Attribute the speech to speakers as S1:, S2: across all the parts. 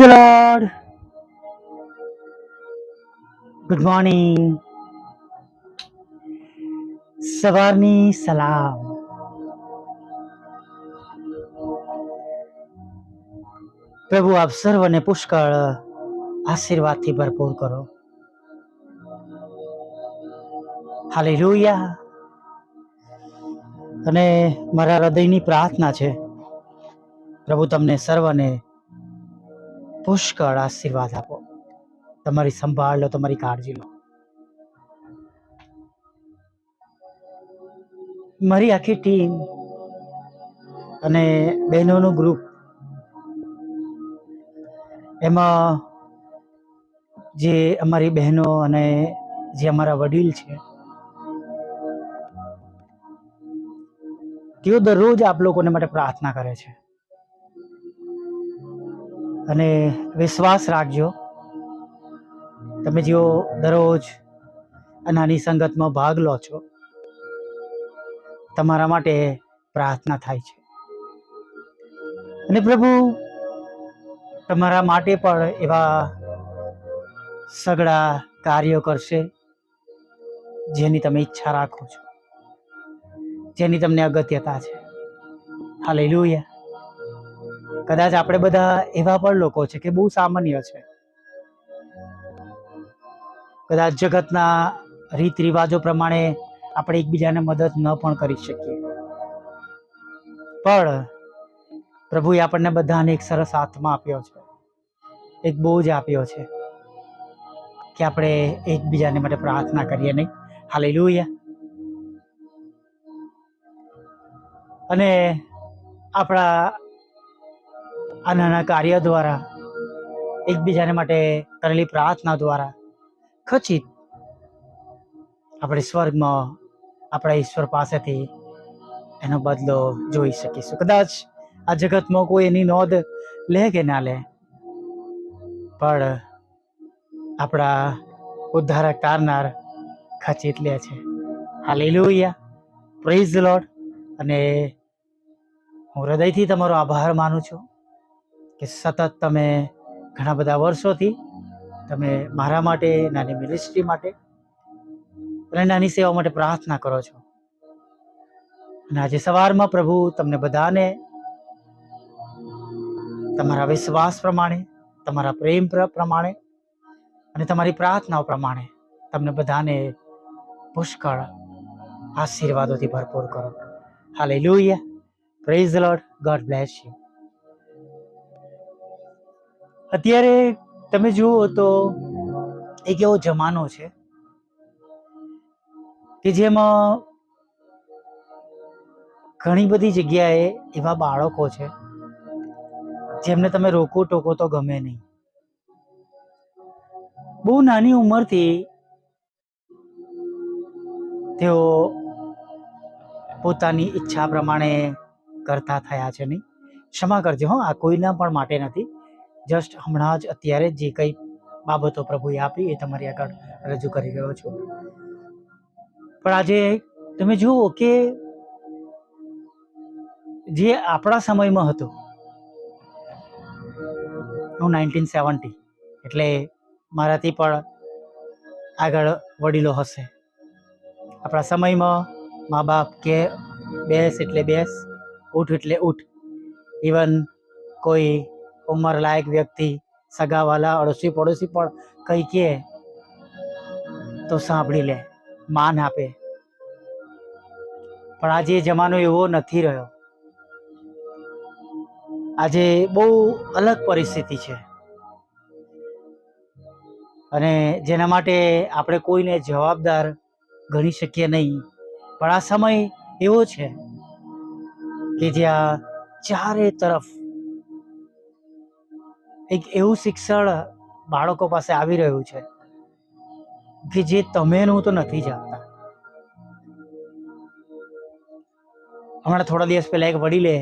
S1: The lord good morning સવારની સલામ પ્રભુ, આપ સર્વને પુષ્કળ આશીર્વાદથી ભરપૂર કરો. હાલેલુયા. અને મારા હૃદયની પ્રાર્થના છે, પ્રભુ, તમને સર્વને પુષ્કળ આશીર્વાદ આપો. તમારી સંભાળ લો, તમારી કાળજી લો. મારી આખી ટીમ અને બહેનોનું ગ્રુપ, એમાં જે અમારી બહેનો અને જે અમારા વડીલ છે, તેઓ દરરોજ આપ લોકોને માટે પ્રાર્થના કરે છે. અને વિશ્વાસ રાખજો. તમે જેઓ દરરોજ નાની સંગતમાં ભાગ લો છો, તમારા માટે પ્રાર્થના થાય છે. અને પ્રભુ, તમારા માટે પણ એવા સગળા કાર્યો કરશે, જેની તમે ઈચ્છા રાખો છો, જેની તમને અગત્યતા છે. હાલેલુયા. કદાચ આપણે બધા એવા પણ લોકો છે કે બહુ સામાન્ય છે. કદાચ જગતના રીત રિવાજો પ્રમાણે આપણે એકબીજાને મદદ ન પણ કરી શકીએ. પણ પ્રભુએ આપણને બધાને એક સરસ આત્મા આપ્યો છે. એક બોજ આપ્યો છે કે આપણે એકબીજાને માટે પ્રાર્થના કરીએ નહીં. હાલેલુયા. અને આપણા આ નાના કાર્ય દ્વારા, એકબીજાને માટે કરેલી પ્રાર્થના દ્વારા ખચિત આપણે સ્વર્ગમાં, આપણા ઈશ્વર પાસેથી એનો બદલો જોઈ શકીશું. કદાચ આ જગતમાં કોઈ એની નોંધ લે કે ના લે, પણ આપણા ઉદ્ધારક તારનાર ખચિત લે છે. હાલેલુયા. પ્રેઝ લોર્ડ અને હું હૃદયથી તમારો આભાર માનું છું. કે સતત તમે ઘણા બધા વર્ષોથી તમે મારા માટે, નાની મિનિસ્ટ્રી માટે અને નાની સેવા માટે પ્રાર્થના કરો છો. અને આજે સવારમાં પ્રભુ તમને બધાને તમારા વિશ્વાસ પ્રમાણે, તમારા પ્રેમ પ્રમાણે અને તમારી પ્રાર્થનાઓ પ્રમાણે તમને બધાને પુષ્કળ આશીર્વાદોથી ભરપૂર કરો. Hallelujah praise lord god bless you અત્યારે તમે જુઓ તો એક એવો જમાનો છે કે જેમાં ઘણી બધી જગ્યાએ એવા બાળકો છે જેમને તમે રોકો ટોકો તો ગમે નહીં. બહુ નાની ઉંમરથી તેઓ પોતાની ઈચ્છા પ્રમાણે કરતા થયા છે નહીં. ક્ષમા કરજો હો, આ કોઈના પણ માટે નથી. જસ્ટ હમણાં જ અત્યારે જ કંઈ બાબતો પ્રભુએ આપી એ તમારી આગળ રજૂ કરી રહ્યો છું. પણ આજે તમે જુઓ કે જે આપણા સમયમાં હતું, હું નાઇન્ટીન સેવન્ટી, એટલે મારાથી પણ આગળ વડીલો હશે. આપણા સમયમાં મા બાપ કે બેસ એટલે બેસ, ઉઠ એટલે ઉઠ. ઇવન કોઈ ઉંમર લાયક વ્યક્તિ, સગાવાલા અડોશી પડોશી પણ કંઈ કહે તો સાંભળી લે, માન આપે. પણ આજે જમાનો એવો નથી રહ્યો. આજે બહુ અલગ પરિસ્થિતિ છે. અને જેના માટે આપણે કોઈને જવાબદાર ગણી શકીએ નહીં. પણ આ સમય એવો છે કે જ્યાં ચારે તરફ એક એવું શિક્ષણ બાળકો પાસે આવી રહ્યું છે કે જે તમે હું તો નથી જાણતા. હમણાં થોડા દિવસ પહેલા એક વડીલે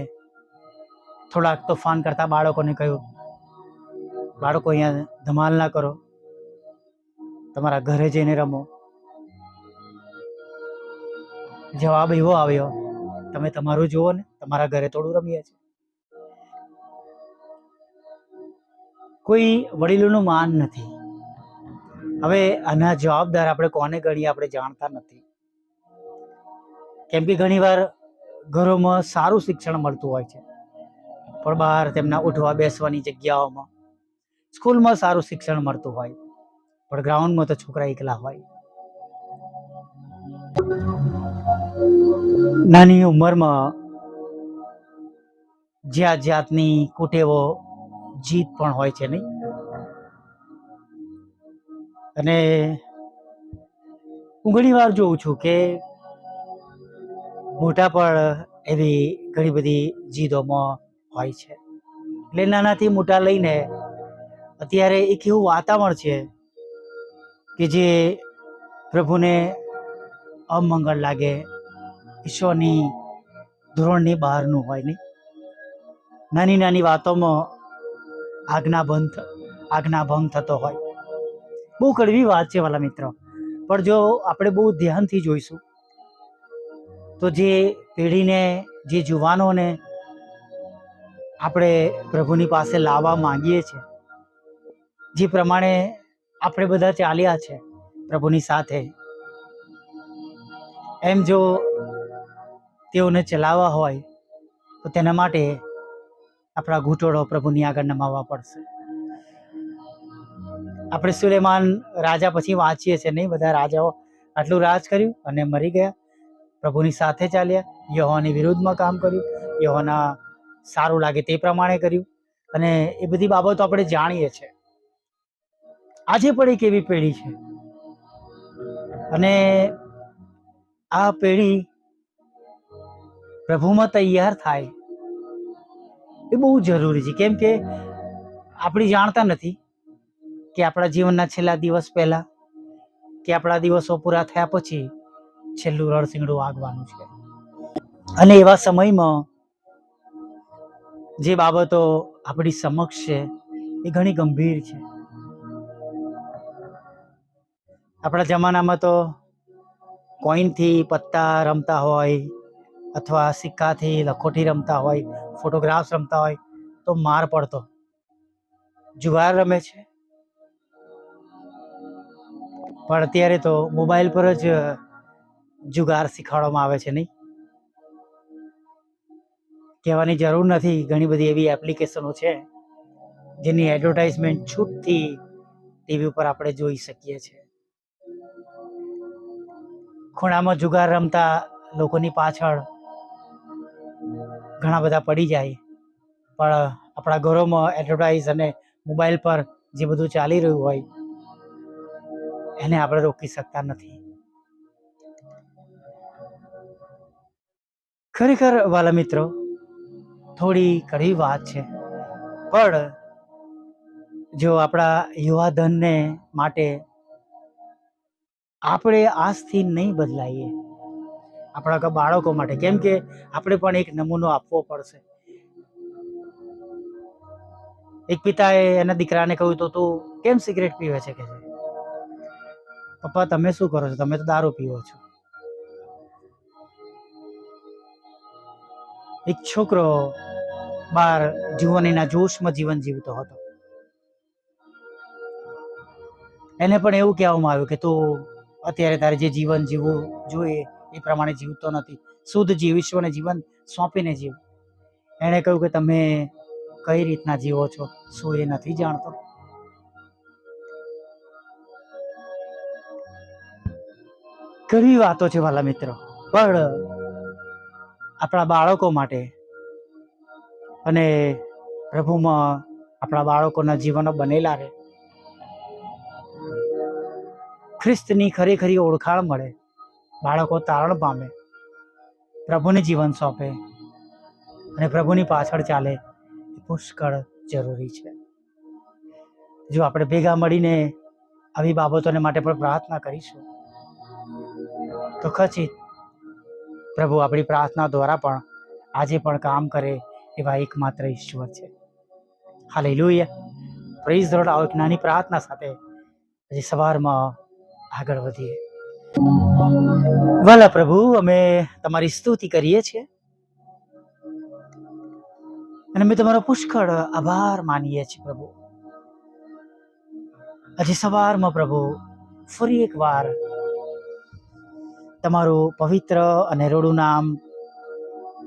S1: થોડાક તોફાન કરતા બાળકોને કહ્યું, બાળકો, અહીંયા ધમાલ ના કરો. તમારા ઘરે જઈને રમો. જવાબ એવો આવ્યો, તમે તમારું જુઓ ને, તમારા ઘરે થોડું રમીએ છીએ. કોઈ વડીલોનું માન નથી. હવે આના જવાબદાર આપણે કોને ગણીએ આપણે જાણતા નથી. કેમ કે ઘણીવાર ઘરોમાં સારું શિક્ષણ મળતું હોય છે. પણ બહાર તેમના ઉઠવા બેસવાની જગ્યાઓમાં સ્કૂલમાં સારું શિક્ષણ મળતું હોય. પણ ગ્રાઉન્ડમાં તો છોકરા એકલા હોય. નાની ઉંમરમાં જ્યાં જાતની કુટેવો જીત પણ હોય છે નહીં. અને હું ઘણી વાર જોઉં છું કે મોટા પણ એવી ઘણી બધી જીદોમાં હોય છે. એટલે નાનાથી મોટા લઈને અત્યારે એક એવું વાતાવરણ છે કે જે પ્રભુને અમંગળ લાગે, ઈશ્વરની ધોરણની બહારનું હોય નહીં. નાની નાની વાતોમાં આજ્ઞાભંગ આજ્ઞાભંગ થતો હોય. બહુ કડવી વાત છે વાલા મિત્રો. પણ જો આપણે બહુ ધ્યાનથી જોઈશું, તો જે પેઢીને, જે જુવાનોને આપણે પ્રભુની પાસે લાવવા માંગીએ છીએ, જે પ્રમાણે આપણે બધા ચાલ્યા છે પ્રભુની સાથે, એમ જો તેઓને ચલાવવા હોય, તો તેના માટે આપણા ઘૂંટોળો પ્રભુની આગળ નમાવવા પડશે. આપણે સુલેમાન રાજા પછી વાંચીએ છીએ, નહીં? બધા રાજાઓ આટલું રાજ કર્યું અને મરી ગયા. પ્રભુની સાથે ચાલ્યા. યહોની વિરુદ્ધમાં કામ કર્યું. યહોના સારું લાગે તે પ્રમાણે કર્યું. અને એ બધી બાબતો આપણે જાણીએ છીએ. આજે પણ એક એવી પેઢી છે. અને આ પેઢી પ્રભુમાં તૈયાર થાય. એ બહુ જરૂરી છે. કેમ કે આપણે જાણતા નથી કે આપણા જીવનના છેલ્લા દિવસ પહેલા કે આપણા દિવસો પૂરા થયા પછી છેલ્લું રણસિંગડું વાગવાનું છે. અને એવા સમયમાં જે બાબતો આપણી સમક્ષ છે એ ઘણી ગંભીર છે. આપણા જમાનામાં તો કોઈનથી પત્તા રમતા હોય અથવા સિક્કાથી લખોટી રમતા હોય, ફોટોગ્રાફ્સ રમતા હોય, તો માર પડતો. જુગાર રમે છે. પણ અત્યારે તો મોબાઈલ પર જ જુગાર શીખવાડવામાં આવે છે નહીં. કહેવાની જરૂર નથી ઘણી બધી એવી એપ્લિકેશનો છે, જેની એડવર્ટાઇઝમેન્ટ છૂટથી ટીવી ઉપર આપણે જોઈ શકીએ છીએ ખૂણામાં જુગાર રમતા લોકોની પાછળ ઘણા બધા પડી જાય. પણ આપણા ઘરોમાં એડવર્ટાઇઝ અને મોબાઈલ પર જે બધું ચાલી રહ્યું હોય, એને આપણે રોકી શકતા નથી. ખરેખર વાલા મિત્રો, થોડી કડવી વાત છે. પણ જો આપણા યુવાધનને માટે આપણે આજથી નહીં બદલાઈએ આપણા બાળકો માટે. કેમ કે આપણે પણ એક નમૂનો આપવો પડશે. એક પિતાએ એના દીકરાને કહ્યું તો તું કેમ સિગરેટ પીવે છે કે છે? પપ્પા, તમે શું કરો છો? તમે તો દારૂ પીવો છો. એક છોકરો બાર જુવાનીના જોશમાં જીવન જીવતો હતો. એને પણ એવું કહેવામાં આવ્યું કે તું અત્યારે તારે જે જીવન જીવવું જોઈએ એ પ્રમાણે જીવતો નથી. શુદ્ધ જીવ, ઈશ્વરને જીવન સોંપીને જીવ. એણે કહ્યું કે તમે કઈ રીતના જીવો છો? શું એ નથી જાણતો? ઘણી વાતો છે વાલા મિત્રો, પણ આપણા બાળકો માટે અને પ્રભુમાં આપણા બાળકોના જીવનો બનેલા રહે. ખ્રિસ્તની ખરેખરી ઓળખાણ મળે. બાળકો તારણ પામે. પ્રભુને જીવન સોંપે અને પ્રભુની પાછળ ચાલે એ પુષ્કળ જરૂરી છે. જો આપણે ભેગા મળીને આવી બાબતોને માટે પણ પ્રાર્થના કરીશું, તો ખચિત પ્રભુ આપણી પ્રાર્થના દ્વારા પણ આજે પણ કામ કરે એવા એકમાત્ર ઈશ્વર છે. હાલે લોહિયા પ્રેઝ રોડ આવો એક નાની પ્રાર્થના સાથે આજે સવારમાં આગળ વધીએ. વાલા પ્રભુ, અમે તમારી સ્તુતિ કરીએ છીએ. અને અમે તમારો પુષ્કળ આભાર માનીએ છીએ, પ્રભુ. આજે સવારમાં, પ્રભુ, ફરી એકવાર તમારું પવિત્ર અને રોડું નામ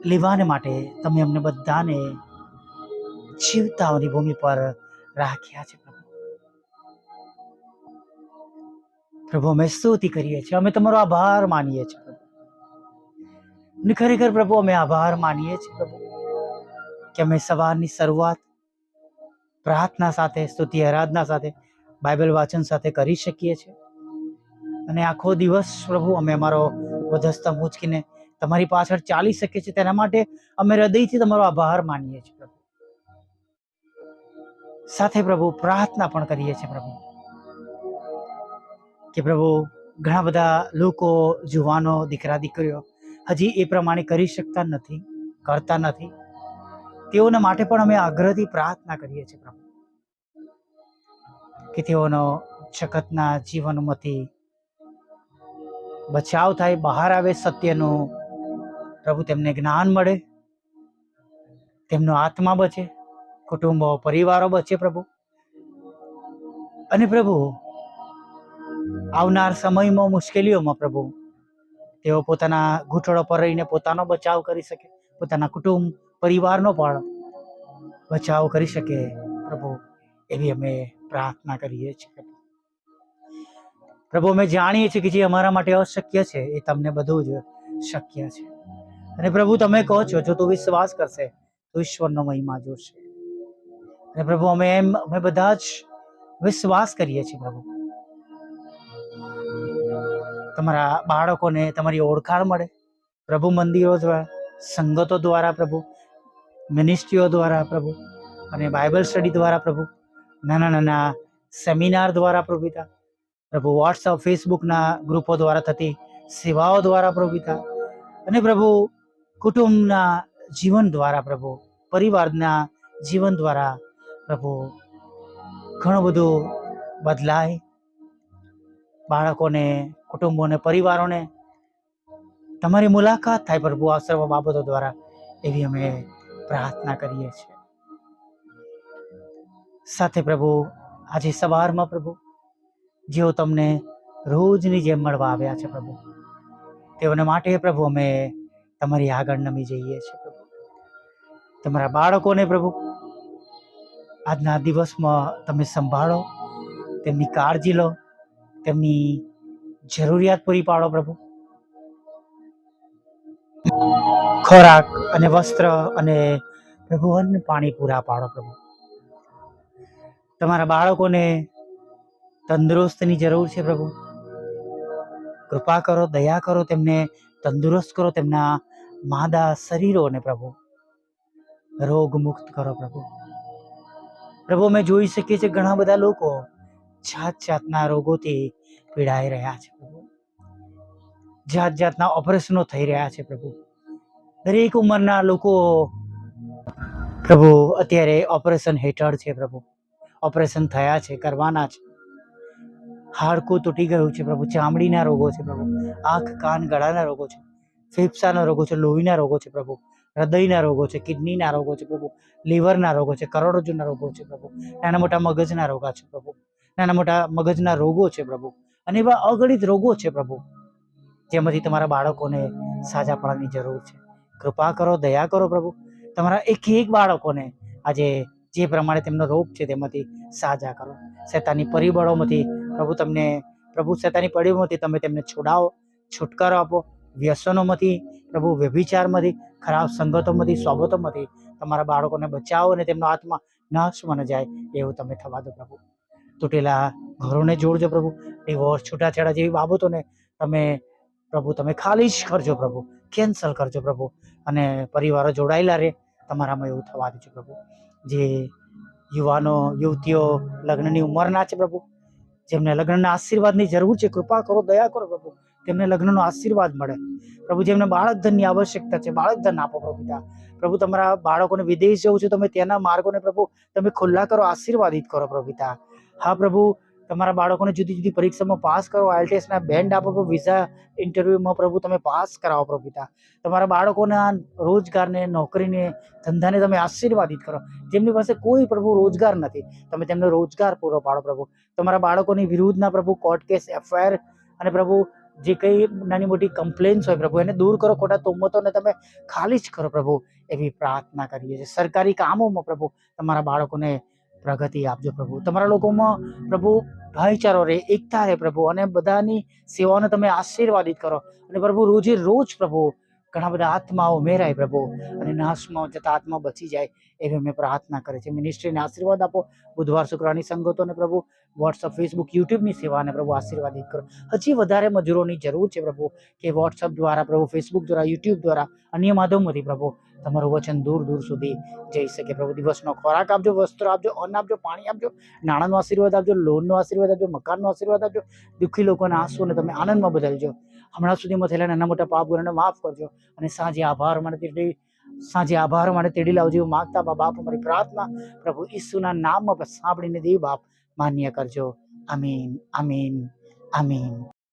S1: લેવાને માટે તમે અમને બધાને જીવતાઓની ભૂમિ પર રાખ્યા છે પ્રભુ, અમે સ્તુતિ કરીએ છીએ. અમે તમારો આભાર માનીએ છીએ પ્રભુ. અને ખરેખર પ્રભુ, અમે આભાર માનીએ છીએ પ્રભુ કે અમે સવારની શરૂઆત પ્રાર્થના સાથે, સ્તુતિ, આરાધના સાથે, બાઇબલ વાંચન સાથે કરી શકીએ છીએ. અને આખો દિવસ પ્રભુ, અમે અમારો વધસ્તમ ઉંચકીને તમારી પાછળ ચાલી શકીએ છીએ. તેના માટે અમે હૃદયથી તમારો આભાર માનીએ છીએ પ્રભુ. સાથે પ્રભુ, પ્રાર્થના પણ કરીએ છીએ પ્રભુ. કે પ્રભુ, ઘણા બધા લોકો, જુવાનો, દીકરા, દીકરીઓ હજી એ પ્રમાણે કરી શકતા નથી, કરતા નથી. તેઓના માટે પણ અમે આગ્રહથી પ્રાર્થના કરીએ છીએ પ્રભુ, કે તેઓનો જગતના જીવનમાંથી બચાવ થાય, બહાર આવે સત્યનું. પ્રભુ, તેમને જ્ઞાન મળે, તેમનો આત્મા બચે, કુટુંબો, પરિવારો બચે પ્રભુ. અને પ્રભુ આવનાર સમયમાં મુશ્કેલીઓમાં પ્રભુ. તેઓ પોતાના ઘૂંટણો પર રહીને પોતાનો બચાવ કરી શકે, પોતાના કુટુંબ, પરિવારનો પણ બચાવ કરી શકે પ્રભુ, એવી અમે પ્રાર્થના કરીએ છીએ પ્રભુ. અમે જાણીએ છીએ કે જે અમારા માટે અશક્ય છે, એ તમને બધું જ શક્ય છે. અને પ્રભુ, તમે કહો છો, જો તું વિશ્વાસ કરશે, તો ઈશ્વરનો મહિમા જોશે. અને પ્રભુ, અમે એમ, અમે બધા જ વિશ્વાસ કરીએ છીએ પ્રભુ. તમારા બાળકોને તમારી ઓળખાણ મળે. પ્રભુ મંદિરો દ્વારા, સંગતો દ્વારા પ્રભુ મિનિસ્ટ્રીઓ દ્વારા પ્રભુ અને બાઇબલ સ્ટડી દ્વારા પ્રભુ, નાના નાના સેમિનાર દ્વારા પ્રભુ પિતા, પ્રભુ વોટ્સઅપ ફેસબુકના ગ્રુપો દ્વારા થતી સેવાઓ દ્વારા પ્રભુ અને પ્રભુ કુટુંબના જીવન દ્વારા પ્રભુ, પરિવારના જીવન દ્વારા પ્રભુ ઘણું બધું બદલાય. બાળકોને કુટુંબોને પરિવારોને તમારી મુલાકાત થાય પ્રભુ આ સર્વ બાબતો દ્વારા એવી અમે પ્રાર્થના કરીએ છીએ. સાથે પ્રભુ, આજે સવારમાં પ્રભુ, જેઓ તમને રોજની જેમ મળવા આવ્યા છે પ્રભુ, તેઓને માટે પ્રભુ અમે તમારી આગળ નમી જઈએ છીએ પ્રભુ. તમારા બાળકોને પ્રભુ, આજના દિવસમાં તમે સંભાળો, તેમની કાળજી લો, તેમની જરૂરિયાત પૂરી પાડો પ્રભુ. ખોરાક અને વસ્ત્ર અને પ્રભુ અન્ન પાણી પૂરા પાડો પ્રભુ. તમારા બાળકોને તંદુરસ્તની જરૂર છે પ્રભુ. કૃપા કરો, દયા કરો તેમને, તંદુરસ્ત કરો તેમના માદા શરીરોને પ્રભુ. રોગ મુક્ત કરો પ્રભુ. પ્રભુ, અમે જોઈ શકીએ છીએ ઘણા બધા લોકો જાત જાતના રોગોથી પીડાઈ રહ્યા છે પ્રભુ. જાત જાતના ઓપરેશનો થઈ રહ્યા છે પ્રભુ. દરેક ઉંમરના લોકો પ્રભુ અત્યારે ઓપરેશન હેઠળ છે પ્રભુ. ઓપરેશન થયા છે, કરવાના છે. હાડકું તૂટી ગયું છે પ્રભુ, ચામડીના રોગો છે પ્રભુ. આંખ, કાન, ગળાના રોગો છે. ફેફસાના રોગો છે, લોહીના રોગો છે પ્રભુ. હૃદયના રોગો છે, કિડનીના રોગો છે પ્રભુ. લીવરના રોગો છે કરોડરજ્જુના રોગો છે પ્રભુ. નાના મોટા મગજના રોગા છે પ્રભુ. નાના મોટા મગજના રોગો છે પ્રભુ. અને એવા અગણિત રોગો છે પ્રભુ, જેમાંથી તમારા બાળકોને સાજા પડવાની જરૂર છે. કૃપા કરો, દયા કરો પ્રભુ. તમારા એક એક બાળકોને આજે જે પ્રમાણે તેમનો રોગ છે તેમાંથી સાજા કરો. શેતાની પરિબળોમાંથી પ્રભુ તમને, પ્રભુ શેતાની પરિબળોમાંથી તમે તેમને છોડાવો, છુટકારો આપો. વ્યસનોમાંથી પ્રભુ, વ્યભિચારમાંથી, ખરાબ સંગતોમાંથી સ્વાગતોમાંથી તમારા બાળકોને બચાવો અને તેમનો આત્મા નાશમાં ન જાય એવું તમે થવા દો પ્રભુ. તૂટેલા ઘરોને જોડજો પ્રભુ. ડિવોર્સ છૂટાછેડા જેવી બાબતોને તમે પ્રભુ, તમે ખાલી જ કરજો પ્રભુ. કેન્સલ કરજો પ્રભુ. અને પરિવારો જોડાયેલા રહે. તમારામાં એવું થવા દેજો પ્રભુ. જે યુવાનો, યુવતીઓ લગ્નની ઉંમરના છે પ્રભુ, જેમને લગ્નના આશીર્વાદની જરૂર છે, કૃપા કરો, દયા કરો પ્રભુ. તેમને લગ્નનો આશીર્વાદ મળે. પ્રભુ, જેમને બાળક ધનની આવશ્યકતા છે બાળક ધન આપો પ્રભુ પ્રભુ, તમારા બાળકોને વિદેશ જવું છે, તમે તેના માર્ગોને પ્રભુ, તમે ખુલ્લા કરો, આશીર્વાદિત કરો પ્રભુ પિતા. હા પ્રભુ, તમારા બાળકોને જુદી જુદી પરીક્ષામાં પાસ કરો. આઈએલટીએસના બેન્ડ આપો પ્રભુ વિઝા ઇન્ટરવ્યૂમાં પ્રભુ તમે પાસ કરાવો પ્રભુ પિતા. તમારા બાળકોના રોજગારને, નોકરીને, ધંધાને તમે આશીર્વાદિત કરો. જેમની પાસે કોઈ પ્રભુ રોજગાર નથી, તમે તેમને રોજગાર પૂરો પાડો પ્રભુ. તમારા બાળકોની વિરુદ્ધના પ્રભુ કોર્ટ કેસ, એફઆઈઆર અને પ્રભુ જે કંઈ નાની મોટી કમ્પ્લેન્સ હોય પ્રભુ, એને દૂર કરો, ખોટા તોમતોને તમે ખાલી જ કરો પ્રભુ. એવી પ્રાર્થના કરીએ છીએ. સરકારી કામોમાં પ્રભુ તમારા બાળકોને પ્રગતિ આપજો પ્રભુ. તમારા લોકોમાં પ્રભુ ભાઈચારો રહે, એકતા રહે પ્રભુ, અને બધાની સેવાઓને તમે આશીર્વાદિત કરો. અને પ્રભુ રોજે રોજ પ્રભુ ઘણા બધા આત્માઓ મેરાય પ્રભુ, અને નાશમાં જતા આત્મા બચી જાય એવી અમે પ્રાર્થના કરે છે મિનિસ્ટ્રીને આશીર્વાદ આપો. બુધવાર, શુક્રવારની સંગતોને પ્રભુ વોટ્સઅપ ફેસબુક યુટ્યુબની સેવાને પ્રભુ આશીર્વાદિત કરો. હજી વધારે મજૂરોની જરૂર છે પ્રભુ કે વોટ્સઅપ દ્વારા પ્રભુ ફેસબુક દ્વારા યુટ્યુબ દ્વારા અન્ય માધ્યમોથી પ્રભુ તમારું વચન દૂર દૂર સુધી જઈ શકે. પ્રભુ, દિવસનો ખોરાક આપજો, વસ્ત્ર આપજો, અન્ન આપજો, પાણી આપજો, નાણાંનો આશીર્વાદ આપજો, લોનનો આશીર્વાદ આપજો, મકાનનો આશીર્વાદ આપજો. દુઃખી લોકોના આંસુને તમે આનંદમાં બદલજો. હમણાં સુધીમાં થયેલા નાના મોટા પાપ ગુનાને માફ કરજો અને સાંજે આભાર માટે તેડી, સાંજે આભાર માટે તેડી લાવજો. એવું માગતા બાપ, અમારી પ્રાર્થના પ્રભુ ઈસુના નામમાં સાંભળીને દેવ બાપ માન્ય કરજો. આમીન આમીન આમીન.